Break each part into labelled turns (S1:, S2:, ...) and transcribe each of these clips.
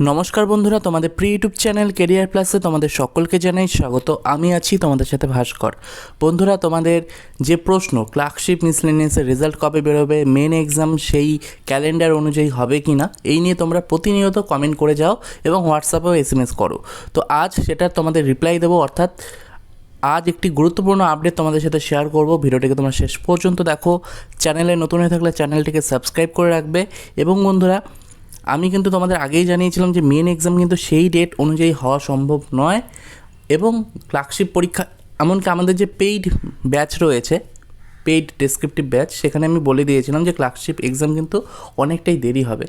S1: নমস্কার বন্ধুরা, তোমাদের প্রি ইউটিউব চ্যানেল কেরিয়ার প্লাসে তোমাদের সকলকে জানাই স্বাগত। আমি আছি তোমাদের সাথে ভাস্কর। বন্ধুরা, তোমাদের যে প্রশ্ন ক্লার্কশিপ মিসলেনিয়াসের রেজাল্ট কবে বেরোবে মেন এক্সাম সেই ক্যালেন্ডার অনুযায়ী হবে কি না এই নিয়ে তোমরা প্রতিনিয়ত কমেন্ট করে যাও এবং হোয়াটসঅ্যাপেও এস এম এস করো। তো আজ সেটা তোমাদের রিপ্লাই দেবো, অর্থাৎ আজ একটি গুরুত্বপূর্ণ আপডেট তোমাদের সাথে শেয়ার করব। ভিডিওটিকে তোমরা শেষ পর্যন্ত দেখো। চ্যানেলে নতুন হয়ে থাকলে চ্যানেলটিকে সাবস্ক্রাইব করে রাখবে। এবং বন্ধুরা আমি কিন্তু তোমাদের আগেই জানিয়েছিলাম যে মেন এক্সাম কিন্তু সেই ডেট অনুযায়ী হওয়া সম্ভব নয় এবং ক্লার্কশিপ পরীক্ষা, এমনকি আমাদের যে পেইড ব্যাচ রয়েছে পেইড ডেসক্রিপটিভ ব্যাচ সেখানে আমি বলে দিয়েছিলাম যে ক্লার্কশিপ এক্সাম কিন্তু অনেকটাই দেরি হবে।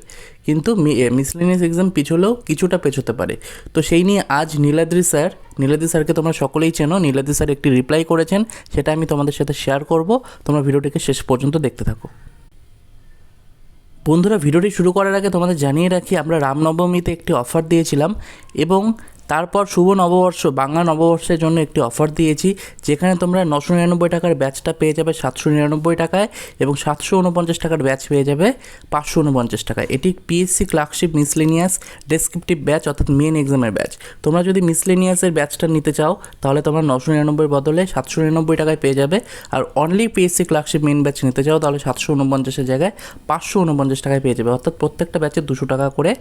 S1: কিন্তু মিসলেনিয়াস এক্সাম পিছলেও কিছুটা পেছোতে পারে। তো সেই নিয়ে আজ নীলাদ্রি স্যার, নীলাদ্রি স্যারকে তোমরা সকলেই চেনো। নীলাদ্রি স্যার একটি রিপ্লাই করেছেন, সেটা আমি তোমাদের সাথে শেয়ার করব। তোমরা ভিডিওটিকে শেষ পর্যন্ত দেখতে থাকো। বন্ধুরা ভিডিওটি শুরু করার আগে তোমাদের জানিয়ে রাখি আমরা রামনবমীতে একটি অফার দিয়েছিলাম এবং তারপর শুভ নববর্ষ, বাংলা নববর্ষের জন্য একটি অফার দিয়েছি, যেখানে তোমরা নশো নিরানব্বই টাকার ব্যাচটা পেয়ে যাবে সাতশো নিরানব্বই টাকায় এবং সাতশো উনপঞ্চাশ টাকার ব্যাচ পেয়ে যাবে পাঁচশো উনপঞ্চাশ টাকায়। এটি PSC clerkship miscellaneous descriptive batch অর্থাৎ মেন এক্সামের ব্যাচ তোমরা যদি মিসলেনিয়াসের ব্যাচটা নিতে চাও, তাহলে তোমরা নশো নিরানব্বই বদলে সাতশো নিরানব্বই টাকায় পেয়ে যাবে। আর only PSC clerkship main batch নিতে চাও, তাহলে সাতশো উনপঞ্চাশের জায়গায় পাঁচশো উনপঞ্চাশ টাকায় পেয়ে যাবে। অর্থাৎ প্রত্যেকটা ব্যাচে দুশো টাকা করে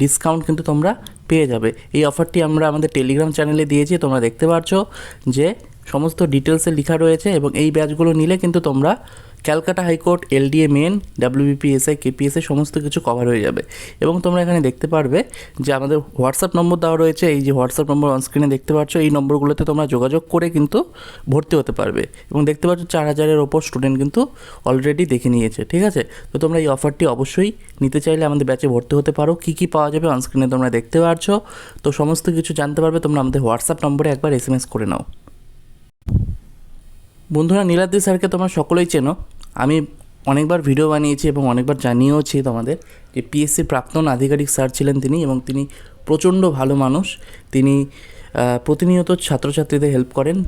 S1: ডিসকাউন্ট কিন্তু তোমরা পেয়ে যাবে। এই অফারটি আমরা আমাদের টেলিগ্রাম চ্যানেলে দিয়েছি, তোমরা দেখতে পাচ্ছ যে সমস্ত ডিটেলসে লেখা রয়েছে এবং এই ব্যাচগুলো নিলে কিন্তু তোমরা Calcutta high court LDA main, WBPSI, KPSI সমস্ত কিছু কভার হয়ে যাবে। এবং তোমরা এখানে দেখতে পারবে যে আমাদের হোয়াটসঅ্যাপ নম্বর দেওয়া রয়েছে। এই যে হোয়াটসঅ্যাপ নম্বর অনস্ক্রিনে দেখতে পাচ্ছ, এই নম্বরগুলোতে তোমরা যোগাযোগ করে কিন্তু ভর্তি হতে পারবে। এবং দেখতে পাচ্ছ চার হাজারের ওপর স্টুডেন্ট কিন্তু অলরেডি দেখে নিয়েছে, ঠিক আছে? তো তোমরা এই অফারটি অবশ্যই নিতে চাইলে আমাদের ব্যাচে ভর্তি হতে পারো। কী কী পাওয়া যাবে অনস্ক্রিনে তোমরা দেখতে পাচ্ছ তো সমস্ত কিছু জানতে পারবে, তোমরা আমাদের হোয়াটসঅ্যাপ নম্বরে একবার এস করে নাও। বন্ধুরা, নীলাদ্রি স্যারকে তোমরা সকলেই চেনো। আমি অনেকবার ভিডিও বানিয়েছি এবং অনেকবার জানিয়েওছি তোমাদের যে পিএসসির প্রাক্তন আধিকারিক স্যার ছিলেন তিনি এবং তিনি প্রচণ্ড ভালো মানুষ। তিনি প্রতিনিয়ত ছাত্রছাত্রীদের হেল্প করেন।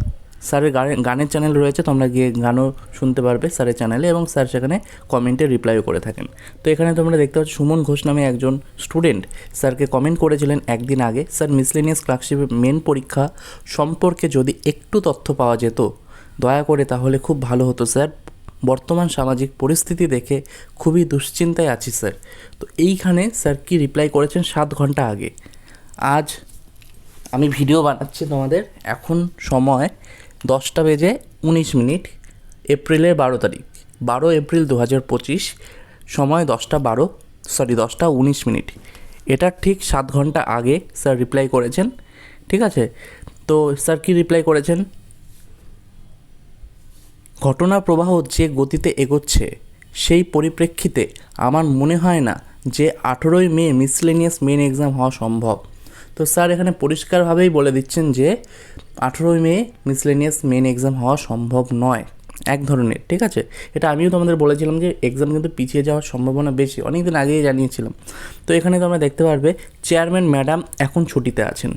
S1: স্যারের গানের গানের চ্যানেল রয়েছে, তোমরা গিয়ে গানও শুনতে পারবে স্যারের চ্যানেলে এবং স্যার সেখানে কমেন্টে রিপ্লাইও করে থাকেন। তো এখানে তোমরা দেখতে পাচ্ছ সুমন ঘোষ নামে একজন স্টুডেন্ট স্যারকে কমেন্ট করেছিলেন একদিন আগে। স্যার মিসলেনিয়াস ক্লার্কশিপের মেন পরীক্ষা সম্পর্কে যদি একটু তথ্য পাওয়া যেত, দয়া করে তাহলে খুব ভালো হতো স্যার বর্তমান সামাজিক পরিস্থিতি দেখে খুবই দুশ্চিন্তায় আছি, স্যার। তো এইখানে স্যার কি রিপ্লাই করেছেন সাত ঘণ্টা আগে? আজ আমি ভিডিও বানাচ্ছি তোমাদের। এখন সময় দশটা বেজে উনিশ মিনিট, এপ্রিলের বারো তারিখ। বারো এপ্রিল দু হাজার পঁচিশ, সময় দশটা বারো সরি দশটা উনিশ মিনিট। এটার ঠিক সাত ঘণ্টা আগে স্যার রিপ্লাই করেছেন। ঠিক আছে? তো স্যার কি রিপ্লাই করেছেন? ঘটনা প্রবাহ যে গতিতে এগোচ্ছে, সেই পরিপ্রেক্ষিতে আমার মনে হয় না যে আঠেরোই মে মিসলেনিয়াস মেন এক্সাম হওয়া সম্ভব। তো স্যার এখানে পরিষ্কারভাবেই বলে দিচ্ছেন যে আঠেরোই মে মিসলেনিয়াস মেন এক্সাম হওয়া সম্ভব নয়, এক ধরনের, ঠিক আছে? এটা আমিও তোমাদের বলেছিলাম যে এক্সাম কিন্তু পিছিয়ে যাওয়ার সম্ভাবনা বেশি অনেক দিন আগেই জানিয়েছিলাম। তো এখানে তোমরা দেখতে পারবে চেয়ারম্যান ম্যাডাম এখন ছুটিতে আছেন।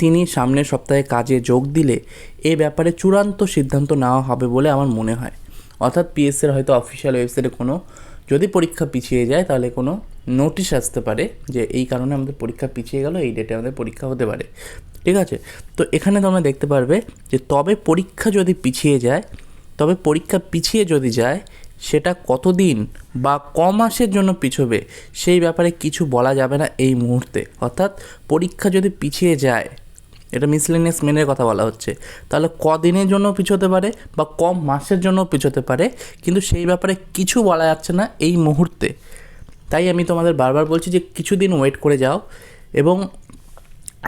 S1: তিনি সামনের সপ্তাহে কাজে যোগ দিলে এ ব্যাপারে চূড়ান্ত সিদ্ধান্ত নেওয়া হবে বলে আমার মনে হয়। অর্থাৎ পিএসসির হয়তো অফিসিয়াল ওয়েবসাইটে কোনো, যদি পরীক্ষা পিছিয়ে যায় তাহলে কোনো নোটিশ আসতে পারে যে এই কারণে আমাদের পরীক্ষা পিছিয়ে গেল, এই ডেটে আমাদের পরীক্ষা হতে পারে। ঠিক আছে? তো এখানে তোমরা দেখতে পারবে যে তবে পরীক্ষা যদি পিছিয়ে যায়, তবে পরীক্ষা পিছিয়ে যদি যায়, সেটা কতদিন বা ক মাসের জন্য পিছবে, সেই ব্যাপারে কিছু বলা যাবে না এই মুহূর্তে। অর্থাৎ পরীক্ষা যদি পিছিয়ে যায় এটা মিসলেনিয়াস মেনের কথা বলা হচ্ছে। তাহলে কদিনের জন্য পিছোতে পারে বা কম মাসের জন্য পিছোতে পারে, কিন্তু সেই ব্যাপারে কিছু বলা যাচ্ছে না এই মুহূর্তে। তাই আমি তোমাদের বারবার বলছি যে কিছুদিন ওয়েট করে যাও। এবং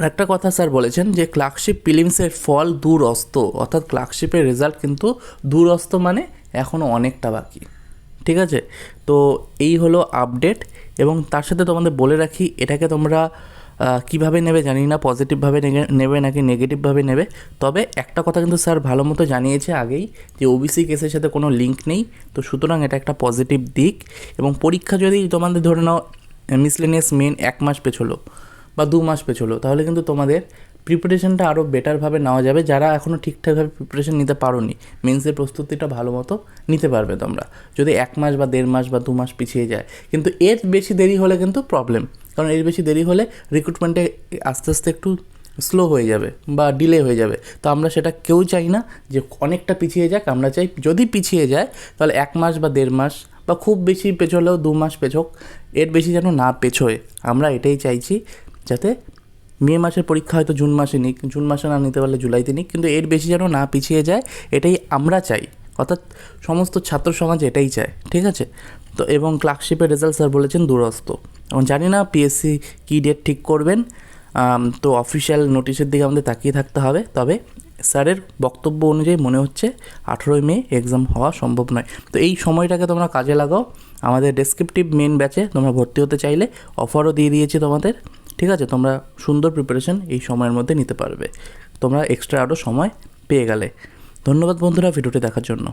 S1: একটা কথা স্যার বলেছেন যে ক্লার্কশিপ প্রিলিমসের ফল দূরস্ত, অর্থাৎ ক্লার্কশিপের রেজাল্ট কিন্তু দূরস্ত মানে এখনও অনেকটা বাকি। ঠিক আছে? তো এই হলো আপডেট এবং তার সাথে তোমাদের বলে রাখি, এটাকে তোমরা কীভাবে নেবে জানি না পজিটিভভাবে নেবে নাকি নেগেটিভভাবে নেবে। তবে একটা কথা কিন্তু স্যার ভালো মতো জানিয়েছে আগেই যে ওবিসি কেসের সাথে কোনো লিঙ্ক নেই। তো সুতরাং এটা একটা পজিটিভ দিক এবং পরীক্ষা যদি তোমাদের ধরে নাও মিসলেনিয়াস মেন এক মাস পেছলো বা দু মাস পেছলো, তাহলে কিন্তু তোমাদের প্রিপারেশনটা আরও বেটারভাবে নেওয়া যাবে। যারা এখনও ঠিকঠাকভাবে প্রিপারেশন নিতে পারো নি মেন্সের প্রস্তুতিটা ভালো মতো নিতে পারবে তোমরা। যদি এক মাস বা দেড় মাস বা দু মাস পিছিয়ে যায়। কিন্তু এর বেশি দেরি হলে কিন্তু প্রবলেম কারণ এর বেশি দেরি হলে রিক্রুটমেন্টে আস্তে আস্তে একটু স্লো হয়ে যাবে বা ডিলে হয়ে যাবে। তো আমরা সেটা কেউ চাই না যে অনেকটা পিছিয়ে যাক, আমরা চাই যদি পিছিয়ে যায়, তাহলে এক মাস বা দেড় মাস বা খুব বেশি পেছোলেও দু মাস পেছোক, এর বেশি যেন না পেছোয়। আমরা এটাই চাইছি যাতে মে মাসের পরীক্ষা হয়তো জুন মাসে নিক, জুন মাসে না নিতে পারলে জুলাইতে নিক, কিন্তু এর বেশি যেন না পিছিয়ে যায়, এটাই আমরা চাই। অর্থাৎ সমস্ত ছাত্র সমাজ এটাই চায়, ঠিক আছে? তো এবং ক্লার্কশিপের রেজাল্ট স্যার বলেছেন দূরস্থ এখন জানি না পিএসসি কী ডেট ঠিক করবেন তো অফিসিয়াল নোটিশের দিকে আমাদের তাকিয়ে থাকতে হবে। তবে স্যারের বক্তব্য অনুযায়ী মনে হচ্ছে আঠেরোই মে এক্সাম হওয়া সম্ভব নয়। তো এই সময়টাকে তোমরা কাজে লাগাও। আমাদের ডেসক্রিপটিভ মেন ব্যাচে তোমরা ভর্তি হতে চাইলে অফারও দিয়ে দিয়েছি তোমাদের। ঠিক আছে? তোমরা সুন্দর প্রিপারেশন এই সময়ের মধ্যে নিতে পারবে। তোমরা এক্সট্রা আরও সময় পেয়ে গেলে। ধন্যবাদ বন্ধুরা, ভিডিওটি দেখার জন্য।